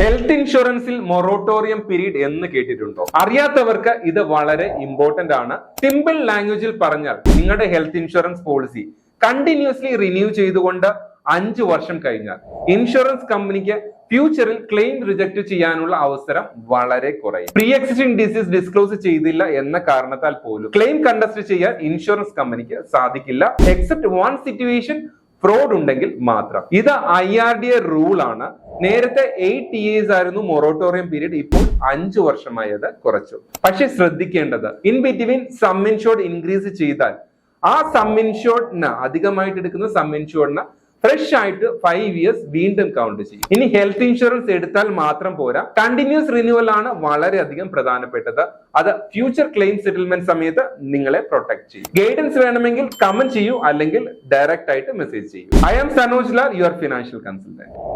Health ഇൻഷുറൻസിൽ moratorium period എന്ന് കേട്ടിട്ടുണ്ടോ? അറിയാത്തവർക്ക് ഇത് വളരെ ഇമ്പോർട്ടന്റ് ആണ്. സിമ്പിൾ ലാംഗ്വേജിൽ പറഞ്ഞാൽ നിങ്ങളുടെ health insurance policy continuously renew ചെയ്തുകൊണ്ട് അഞ്ചു വർഷം കഴിഞ്ഞാൽ ഇൻഷുറൻസ് കമ്പനിക്ക് ഫ്യൂച്ചറിൽ ക്ലെയിം റിജക്ട് ചെയ്യാനുള്ള അവസരം വളരെ കുറയും. പ്രീ എക്സിസ്റ്റിംഗ് ഡിസീസ് ഡിസ്ക്ലോസ് ചെയ്തില്ല എന്ന കാരണത്താൽ പോലും ക്ലെയിം കണ്ടസ്റ്റ് ചെയ്യാൻ ഇൻഷുറൻസ് കമ്പനിക്ക് സാധിക്കില്ല. എക്സെപ്റ്റ് വൺ സിറ്റുവേഷൻ ഫ്രോഡ് ഉണ്ടെങ്കിൽ മാത്രം. ഇത് I R D A rule ആണ്. നേരത്തെ എയ്റ്റ് ഇയേഴ്സ് ആയിരുന്നു മൊറോട്ടോറിയം പീരീഡ് ഇപ്പോൾ അഞ്ചു വർഷമായി അത് കുറച്ചു. പക്ഷെ ശ്രദ്ധിക്കേണ്ടത് ഇൻ ബിറ്റ്വീൻ സമ്മിൻഷോർഡ് ഇൻക്രീസ് ചെയ്താൽ ആ സമ്മിൻഷോർഡിന് അധികമായിട്ട് എടുക്കുന്ന സമ്മിൻഷോർഡിന് ഫ്രഷ് ആയിട്ട് ഫൈവ് ഇയേഴ്സ് വീണ്ടും കൗണ്ട് ചെയ്യും. ഇനി ഹെൽത്ത് ഇൻഷുറൻസ് എടുത്താൽ മാത്രം പോരാ. കണ്ടിന്യൂസ് റിന്യൂവൽ ആണ് വളരെയധികം പ്രധാനപ്പെട്ടത്. അത് ഫ്യൂച്ചർ ക്ലെയിം സെറ്റിൽമെന്റ് സമയത്ത് നിങ്ങളെ പ്രൊട്ടക്ട് ചെയ്യും. ഗൈഡൻസ് വേണമെങ്കിൽ കമന്റ് ചെയ്യൂ അല്ലെങ്കിൽ ഡയറക്റ്റ് ആയിട്ട് മെസ്സേജ് ചെയ്യൂ. I am Sanoj Lal your financial consultant